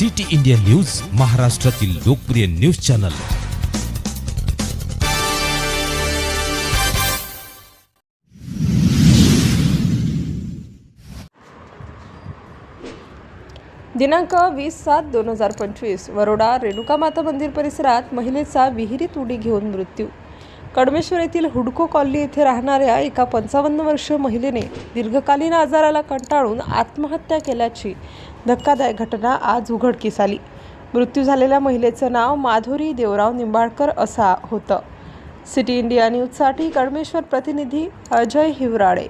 City India news महाराष्ट्रातील लोकप्रिय news channel. दिनांक वीस सात दोन हजार पंचवीस वरोडा रेणुका माता मंदिर परिसरात महिलेचा विहिरीत उडी घेऊन मृत्यू कडमेश्वर येथील हुडको कॉलनी येथे राहणाऱ्या एका पंचावन्न वर्षीय महिलेने दीर्घकालीन आजाराला कंटाळून आत्महत्या केल्याची धक्कादायक घटना आज उघडकीस आली. मृत्यू झालेल्या महिलेचं नाव माधुरी देवराव निंबाळकर असा होतं. सिटी इंडिया न्यूजसाठी कडमेश्वर प्रतिनिधी अजय हिवराडे